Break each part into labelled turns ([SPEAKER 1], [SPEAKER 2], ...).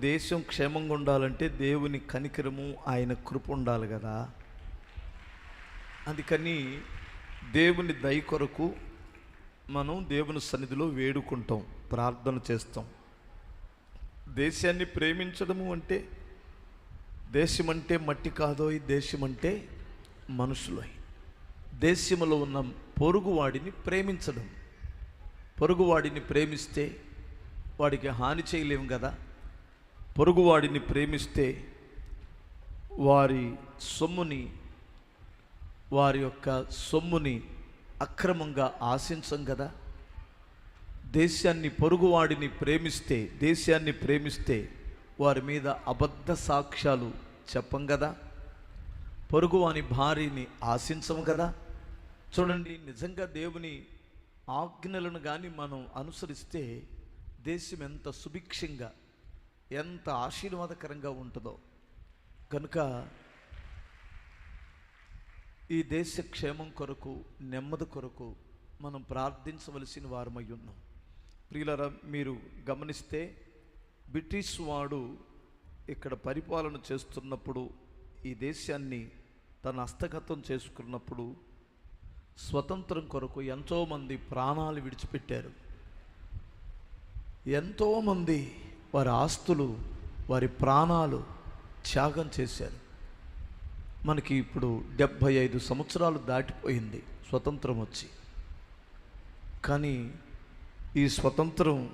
[SPEAKER 1] దేశం క్షేమంగా ఉండాలంటే దేవుని కనికరము ఆయన కృప ఉండాలి కదా. అందుకని దేవుని దయ కొరకు మనం దేవుని సన్నిధిలో వేడుకుంటాం ప్రార్థన చేస్తాం. దేశాన్ని ప్రేమించడము అంటే దేశం అంటే మట్టి కాదో ఈ దేశం అంటే దేశంలో ఉన్న పొరుగువాడిని ప్రేమించడం. పొరుగువాడిని ప్రేమిస్తే వాడికి హాని చేయలేము కదా. పొరుగువాడిని ప్రేమిస్తే వారి సొమ్ముని వారి యొక్క సొమ్ముని అక్రమంగా ఆశించం కదా దేశాన్ని పొరుగువాడిని ప్రేమిస్తే దేశాన్ని ప్రేమిస్తే వారి మీద అబద్ధ సాక్ష్యాలు చెప్పం కదా పొరుగువాని భార్యని ఆశించము కదా చూడండి నిజంగా దేవుని ఆజ్ఞలను కానీ మనం అనుసరిస్తే దేశం ఎంత సుభిక్షంగా ఎంత ఆశీర్వాదకరంగా ఉంటుందో. కనుక ఈ దేశ క్షేమం కొరకు నెమ్మది కొరకు మనం ప్రార్థించవలసిన వారమై ఉన్నాం. ప్రియులరా మీరు గమనిస్తే బ్రిటిష్ వాడు ఇక్కడ పరిపాలన చేస్తున్నప్పుడు ఈ దేశాన్ని తన హస్తగతం చేసుకున్నప్పుడు స్వతంత్రం కొరకు ఎంతోమంది ప్రాణాలు విడిచిపెట్టారు. ఎంతోమంది వారి ఆస్తులు వారి ప్రాణాలు త్యాగం చేశారు. మనకి ఇప్పుడు డెబ్భై ఐదు సంవత్సరాలు దాటిపోయింది స్వతంత్రం వచ్చి. కానీ ఈ స్వతంత్రం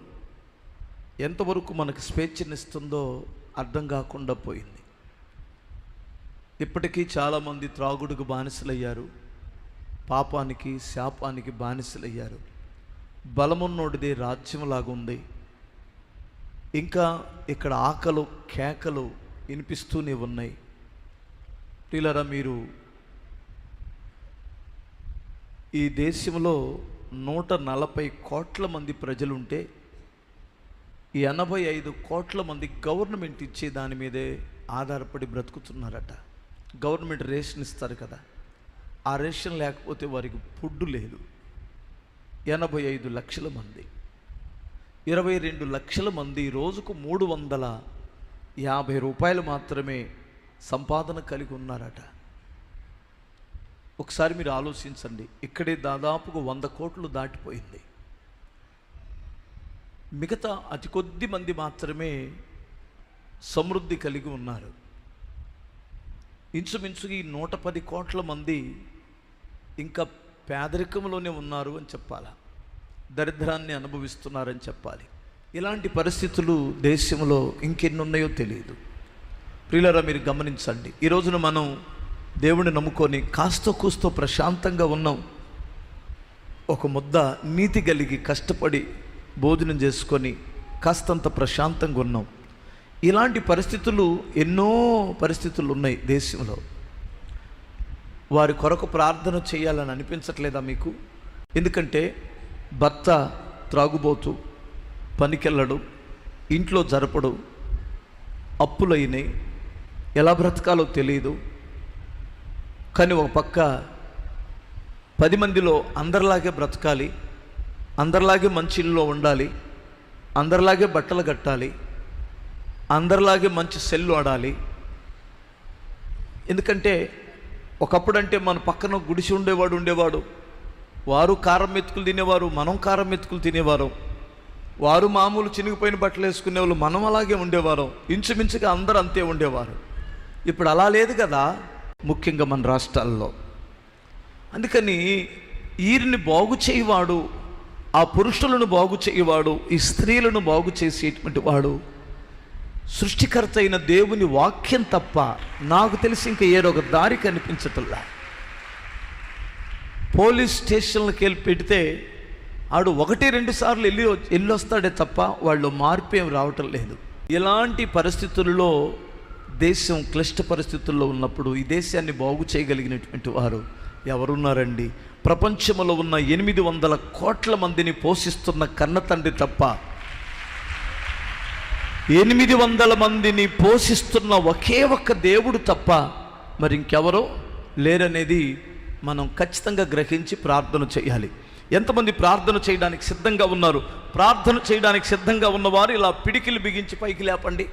[SPEAKER 1] ఎంతవరకు మనకు స్వేచ్ఛనిస్తుందో అర్థం కాకుండా పోయింది. ఇప్పటికీ చాలామంది త్రాగుడుకు బానిసలయ్యారు పాపానికి శాపానికి బానిసలయ్యారు. బలమున్నోడిది రాజ్యంలాగుంది ఇంకా ఇక్కడ ఆకలు కేకలు వినిపిస్తూనే ఉన్నాయి. టీలరా మీరు ఈ దేశంలో నూట నలభై కోట్ల మంది ప్రజలుంటే ఎనభై ఐదు కోట్ల మంది గవర్నమెంట్ ఇచ్చే దాని మీదే ఆధారపడి బ్రతుకుతున్నారట. గవర్నమెంట్ రేషన్ ఇస్తారు కదా. ఆ రేషన్ లేకపోతే వారికి ఫుడ్ లేదు. ఎనభై ఐదు లక్షల మంది. ఇరవై రెండు లక్షల మంది రోజుకు మూడు వందల యాభై రూపాయలు మాత్రమే సంపాదన కలిగి ఉన్నారట. ఒకసారి మీరు ఆలోచించండి. ఇక్కడే దాదాపుగా వంద కోట్లు దాటిపోయింది. మిగతా అతి కొద్ది మంది మాత్రమే సమృద్ధి కలిగి ఉన్నారు. ఇంచుమించుగా ఈ నూట పది కోట్ల మంది ఇంకా పేదరికంలోనే ఉన్నారు అని చెప్పాలా? దరిద్రాన్ని అనుభవిస్తున్నారని చెప్పాలి. ఇలాంటి పరిస్థితులు దేశంలో ఇంకెన్నున్నాయో తెలియదు. ప్రియులరా మీరు గమనించండి. ఈ రోజున మనం దేవుడిని నమ్ముకొని కాస్త కూస్తో ప్రశాంతంగా ఉన్నాం. ఒక ముద్ద నీతి కలిగి కష్టపడి భోజనం చేసుకొని కాస్తంత ప్రశాంతంగా ఉన్నాం. ఇలాంటి పరిస్థితులు ఎన్నో పరిస్థితులు ఉన్నాయి దేశంలో. వారి కొరకు ప్రార్థన చేయాలని అనిపించట్లేదా మీకు? ఎందుకంటే భర్త త్రాగుబోతు పనికెళ్ళడు ఇంట్లో జరపడు అప్పులైనాయి ఎలా బ్రతకాలో తెలియదు కానీ ఒక పక్క పది మందిలో అందరిలాగే బ్రతకాలి అందరిలాగే మంచి ఇల్లులో ఉండాలి అందరిలాగే బట్టలు కట్టాలి అందరిలాగే మంచి సెల్లు ఆడాలి. ఎందుకంటే ఒకప్పుడంటే మన పక్కన గుడిసి ఉండేవాడు ఉండేవాడు వారు కారం మెతుకులు తినేవారు మనం కారం మెతుకులు తినేవారు. వారు మామూలు చినిగిపోయిన బట్టలు వేసుకునే వాళ్ళు మనం అలాగే ఉండేవారు. ఇంచుమించుగా అందరూ అంతే ఉండేవారు. ఇప్పుడు అలా లేదు కదా ముఖ్యంగా మన రాష్ట్రాల్లో. అందుకని వీరిని బాగు చేయవాడు ఆ పురుషులను బాగు చేయవాడు ఈ స్త్రీలను బాగు చేసేటువంటి వాడు. సృష్టికర్త అయిన దేవుని వాక్యం తప్ప నాకు తెలిసి ఇంకా ఏరొక దారి కనిపించటల్లా పోలీస్ స్టేషన్లకు వెళ్ళి పెడితే ఆడు ఒకటి రెండు సార్లు వెళ్ళి వెళ్ళొస్తాడే తప్ప వాళ్ళు మార్పు ఏం రావటం లేదు. ఇలాంటి పరిస్థితుల్లో దేశం క్లిష్ట పరిస్థితుల్లో ఉన్నప్పుడు ఈ దేశాన్ని బాగు చేయగలిగినటువంటి వారు ఎవరున్నారండి? ప్రపంచంలో ఉన్న ఎనిమిది వందల కోట్ల మందిని పోషిస్తున్న కన్న తండ్రి తప్ప ఎనిమిది వందల మందిని పోషిస్తున్న ఒకే ఒక్క దేవుడు తప్ప మరి ఇంకెవరో లేరనేది మనం ఖచ్చితంగా గ్రహించి ప్రార్థన చేయాలి. ఎంతమంది ప్రార్థన చేయడానికి సిద్ధంగా ఉన్నారు? ప్రార్థన చేయడానికి సిద్ధంగా ఉన్నవారు ఇలా పిడికిలు బిగించి పైకి లేపండి.